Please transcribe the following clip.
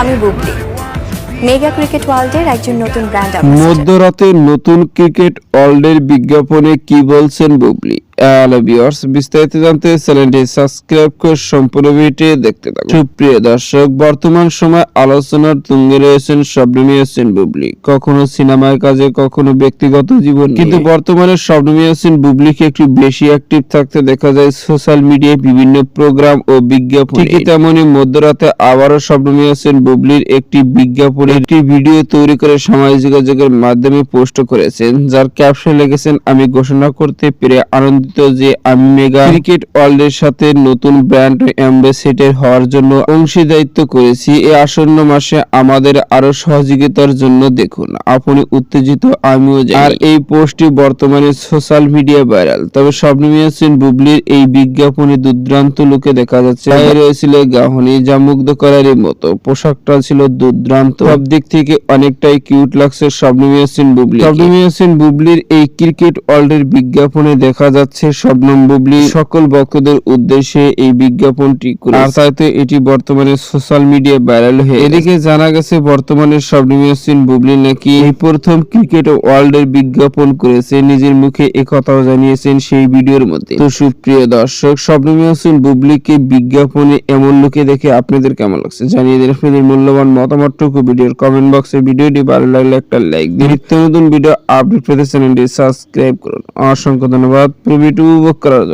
আমি Bubly. Mega cricket ওয়ার্ল্ডের একজন নতুন ব্র্যান্ড মধ্যরাতে নতুন ক্রিকেট ওয়ার্ল্ডের বিজ্ঞাপনে কি বলছেন বুবলি? হ্যালো ভিউয়ার্স বিস্তারিত জানতে চ্যানেলটি সাবস্ক্রাইব করে সম্পূর্ণ ভিডিওটি দেখতে থাকুন। সুপ্রিয় দর্শক, বর্তমান সময় আলোচনার তুঙ্গে রয়েছেন শবনমী হোসেন বুবলি। কখনো সিনেমার কাজে, কখনো ব্যক্তিগত জীবন কিন্তু বর্তমানে শবনমী হোসেন বুবলিকে একটু বেশি অ্যাক্টিভ থাকতে দেখা যায় সোশ্যাল মিডিয়ায় বিভিন্ন প্রোগ্রাম ও বিজ্ঞাপন। ঠিকই তেমনই মধ্যরাতে আবারও শবনমী হোসেন বুবলির একটি বিজ্ঞাপনে একটি ভিডিও তৈরি করে সামাজিক যোগাযোগের মাধ্যমে পোস্ট করেছেন, যার ক্যাপশন লিখেছেন, আমি ঘোষণা করতে পেরে আনন্দিত যে আমি মেগা ক্রিকেট ওয়ার্ল্ডের সাথে নতুন ব্র্যান্ড অ্যাম্বাসেডর হওয়ার জন্য অংশীদারিত্ব করেছি এই আসন্ন মাসে আমাদের আরও সহযোগিতার জন্য দেখুন। আপনি উত্তেজিত, আমিও আর এই পোস্টটি বর্তমানে সোশ্যাল মিডিয়া ভাইরাল। তবে স্বপ্নমী হোসেন বুবলির এই বিজ্ঞাপনে দুর্দান্ত লোকে দেখা যাচ্ছে। রয়েছিল গাহনি, যা মুগ্ধ করারই মতো। পোশাকটা ছিল দুর্দান্ত। সব দিক থেকে অনেকটাই কিউট লাগছে স্বপ্নমী হোসেন বুবলি। স্বপ্নমী হোসেন বুবলির এই ক্রিকেট ওয়ার্ল্ডের বিজ্ঞাপনে দেখা যাচ্ছে শবনম বুবলি। সকল ভক্তদের উদ্দেশ্যে এই বিজ্ঞাপনটি করে আর তাইতে এটি বর্তমানে সোশ্যাল মিডিয়া ভাইরাল হয়ে এদিকে জানা গেছে, বর্তমানে শবনম হোসেন বুবলি নাকি এই প্রথম ক্রিকেট ওয়ার্ল্ডের বিজ্ঞাপন করেছে। নিজের মুখে একথাও জানিয়েছেন সেই ভিডিওর মধ্যে। তো সুপ্রিয় দর্শক শবনম হোসেন বুবলিকে বিজ্ঞাপনে এমন লোকে দেখে আপনাদের কেমন লাগছে? জানিয়ে দিন আপনাদের মূল্যবান মতামতটুকু ভিডিওর কমেন্ট বক্সে ভিডিওটি ভালো লাগলে একটা লাইক দিন। নিত্য নতুন ভিডিও আপডেট পেতে চ্যানেলটি সাবস্ক্রাইব করুন। অসংখ্য ধন্যবাদ। ভিডিওটি উপভোগ করার জন্য